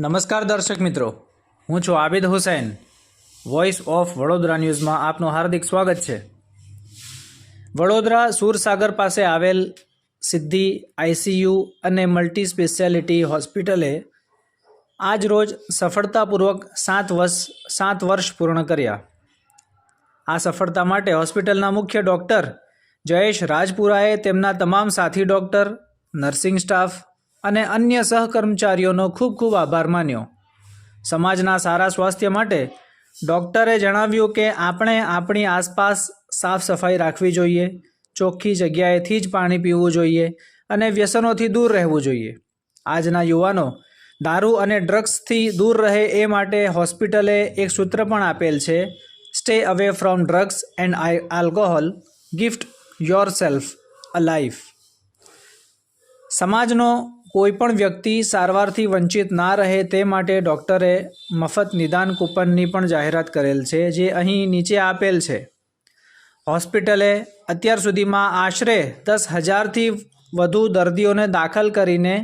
નમસ્કાર દર્શક મિત્રો. હું છું આબિદ હુસૈન. વોઇસ ઓફ વડોદરા ન્યૂઝમાં આપનું હાર્દિક સ્વાગત છે. વડોદરા સુરસાગર પાસે આવેલ સિદ્ધિ આઈસીયુ અને મલ્ટી સ્પેશિયાલિટી હોસ્પિટલે આજ રોજ સફળતાપૂર્વક સાત વર્ષ સાત વર્ષ પૂર્ણ કર્યા. આ સફળતા માટે હોસ્પિટલના મુખ્ય ડૉક્ટર જયેશ રાજપુરાએ તેમના તમામ સાથી ડૉક્ટર, નર્સિંગ સ્ટાફ અને અન્ય સહકર્મચારીઓનો ખૂબ ખૂબ આભાર માન્યો. સમાજના સારા સ્વાસ્થ્ય માટે ડૉક્ટરે જણાવ્યું કે આપણે આપણી આસપાસ સાફ સફાઈ રાખવી જોઈએ, ચોખ્ખી જગ્યાએથી જ પાણી પીવું જોઈએ અને વ્યસનોથી દૂર રહેવું જોઈએ. આજના યુવાનો દારૂ અને ડ્રગ્સથી દૂર રહે એ માટે હોસ્પિટલે એક સૂત્ર પણ આપેલ છે stay away from drugs and alcohol gift yourself a life સમાજનો કોઈ પણ વ્યક્તિ સારવારથી વંચિત ના રહે તે માટે ડૉક્ટરે મફત નિદાન કૂપનની પણ જાહેરાત કરેલ છે, જે અહીં નીચે આપેલ છે. હોસ્પિટલે અત્યાર સુધીમાં આશરે દસ હજારથી વધુ દર્દીઓને દાખલ કરીને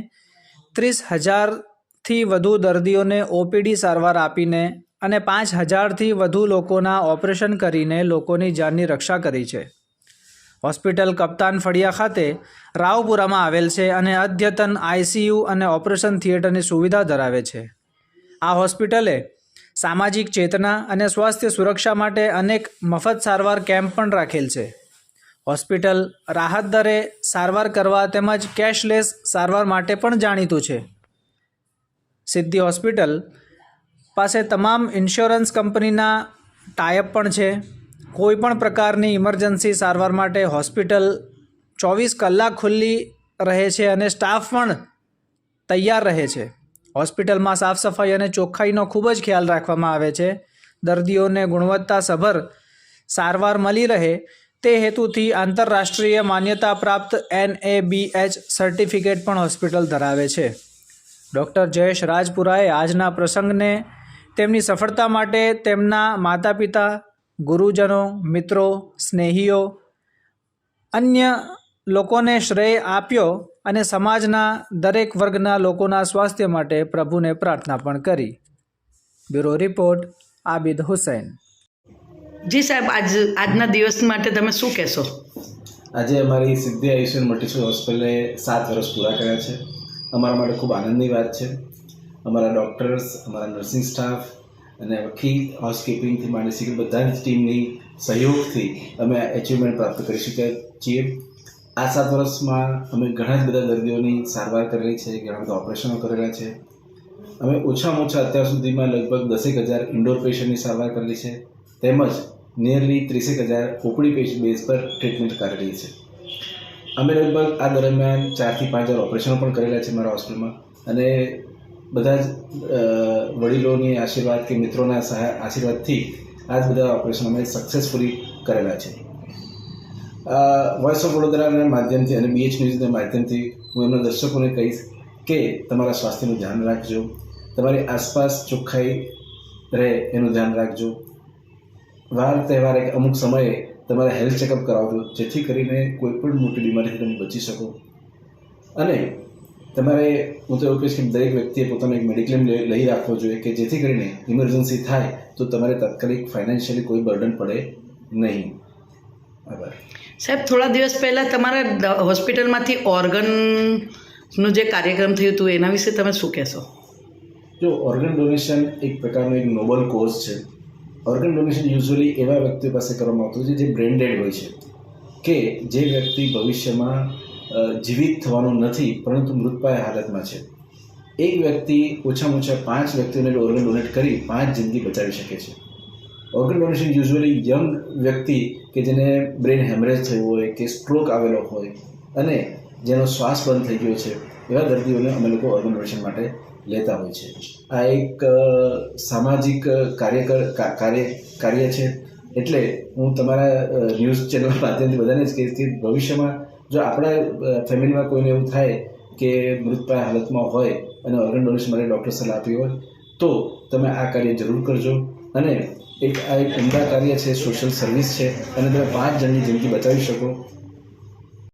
ત્રીસ હજારથી વધુ દર્દીઓને ઓપીડી સારવાર આપીને અને પાંચ હજારથી વધુ લોકોના ઓપરેશન કરીને લોકોની જાનની રક્ષા કરી છે. હોસ્પિટલ કપ્તાન ફળિયા ખાતે રાવપુરામાં આવેલ છે અને અદ્યતન આઈસીયુ અને ઓપરેશન થિયેટરની સુવિધા ધરાવે છે. આ હોસ્પિટલે સામાજિક ચેતના અને સ્વાસ્થ્ય સુરક્ષા માટે અનેક મફત સારવાર કેમ્પ પણ રાખેલ છે. હોસ્પિટલ રાહત દરે સારવાર કરવા તેમજ કેશલેસ સારવાર માટે પણ જાણીતું છે. સિદ્ધિ હોસ્પિટલ પાસે તમામ ઇન્સ્યોરન્સ કંપનીના ટાયપ પણ છે. કોઈ પણ પ્રકારની ઇમરજન્સી સારવાર માટે હોસ્પિટલ ચોવીસ કલાક ખુલ્લી રહે છે અને સ્ટાફ પણ તૈયાર રહે છે. હોસ્પિટલમાં સાફ સફાઈ અને ચોખ્ખાઈનો ખૂબ જ ખ્યાલ રાખવામાં આવે છે. દર્દીઓને ગુણવત્તાસભર સારવાર મળી રહે તે હેતુથી આંતરરાષ્ટ્રીય માન્યતા પ્રાપ્ત N A B H certificate પણ હોસ્પિટલ ધરાવે છે. ડૉક્ટર જયેશ રાજપુરાએ આજના પ્રસંગને તેમની સફળતા માટે તેમના માતા પિતા ગુરુજનો મિત્રો સ્નેહીઓ અન્ય લોકોને શ્રેય આપ્યો અને સમાજના દરેક વર્ગના લોકોના સ્વાસ્થ્ય માટે પ્રભુને પ્રાર્થના પણ કરી. Bureau report Abid Hussain. જી સાહેબ આજ આજના દિવસ માટે તમે શું કહેશો? આજે અમારી સિદ્ધિ આયુષ્યન મલ્ટીસ્પેશિયલ હોસ્પિટલે સાત વર્ષ પૂરા કર્યા છે. અમારા માટે ખૂબ આનંદની વાત છે. અમારા ડૉક્ટર્સ અમારા નર્સિંગ સ્ટાફ અને આખી હાઉસકીપિંગથી માંડી શીખી બધા જ ટીમની સહયોગથી અમે એચિવમેન્ટ પ્રાપ્ત કરી શક્યા છીએ. આ સાત વર્ષમાં અમે ઘણા જ બધા દર્દીઓની સારવાર કરેલી છે, ઘણા બધા ઓપરેશનો કરેલા છે. અમે ઓછામાં ઓછા અત્યાર સુધીમાં લગભગ દસેક હજાર ઇન્ડોર પેશન્ટની સારવાર કરેલી છે. તેમજ નિયરલી ત્રીસેક હજાર ઓપડી પેશન્ટ બેઝ પર ટ્રીટમેન્ટ કરેલી છે. અમે લગભગ આ દરમિયાન ચારથી પાંચ હજાર ઓપરેશનો પણ કરેલા છે મારા હોસ્પિટલમાં. અને બધા જ વડીલોની આશીર્વાદ કે મિત્રોના સહાય, આશીર્વાદથી આ જ બધા ઓપરેશન અમે સક્સેસફુલી કરેલા છે. વોઇસ ઓફ વડોદરાના માધ્યમથી અને બીએચ ન્યૂઝના માધ્યમથી હું એમના દર્શકોને કહીશ કે તમારા સ્વાસ્થ્યનું ધ્યાન રાખજો. તમારી આસપાસ ચોખ્ખાઈ રહે એનું ધ્યાન રાખજો. વાર તહેવારે અમુક સમયે તમારે હેલ્થ ચેકઅપ કરાવજો, જેથી કરીને કોઈ પણ મોટી બીમારીથી તમે બચી શકો. અને તમારે હું તો એવું કહીશ કે દરેક વ્યક્તિએ પોતાનો એક મેડિક્લેમ લઈ રાખવો જોઈએ કે જેથી કરીને ઇમરજન્સી થાય તો તમારે તાત્કાલિક ફાઇનાન્શિયલી કોઈ બર્ડન પડે નહીં. આભાર. સાહેબ થોડા દિવસ પહેલાં તમારા હોસ્પિટલમાંથી ઓર્ગનનું જે કાર્યક્રમ થયું હતું એના વિશે તમે શું કહેશો? જો ઓર્ગન ડોનેશન એક પ્રકારનો એક નોબલ કોઝ છે. ઓર્ગન ડોનેશન યુઝ્યુઅલી એવા વ્યક્તિઓ પાસે કરવામાં આવતું છે જે બ્રેન્ડેડ હોય છે. કે જે વ્યક્તિ ભવિષ્યમાં જીવિત થવાનું નથી, પરંતુ મૃતપાય હાલતમાં છે. એક વ્યક્તિ ઓછામાં ઓછા પાંચ વ્યક્તિઓને ઓર્ગન ડોનેટ કરી પાંચ જિંદગી બચાવી શકે છે. ઓર્ગન ડોનેશન યુઝ્યુઅલી યંગ વ્યક્તિ કે જેને બ્રેન હેમરેજ થયું હોય, કે સ્ટ્રોક આવેલો હોય, અને જેનો શ્વાસ બંધ થઈ ગયો છે, એવા દર્દીઓને અમે લોકો ઓર્ગન ડોનેશન માટે લેતા હોય છે. આ એક સામાજિક કાર્યકર કાર્ય કાર્ય છે. એટલે હું તમારા ન્યૂઝ ચેનલ માધ્યમથી બધાને જ કહીશ કે ભવિષ્યમાં જો આપણા ફેમિલીમાં કોઈને એવું થાય કે મૃતપ્રાય હાલતમાં હોય અને ઓર્ગન ડોનેશન માટે ડૉક્ટર સલાહ આપી હોય, તો તમે આ કાર્ય જરૂર કરજો. અને એક, આ એક ઉમદા કાર્ય છે સોશિયલ સર્વિસ છે, અને તમે પાંચ જણની જિંદગી બચાવી શકો.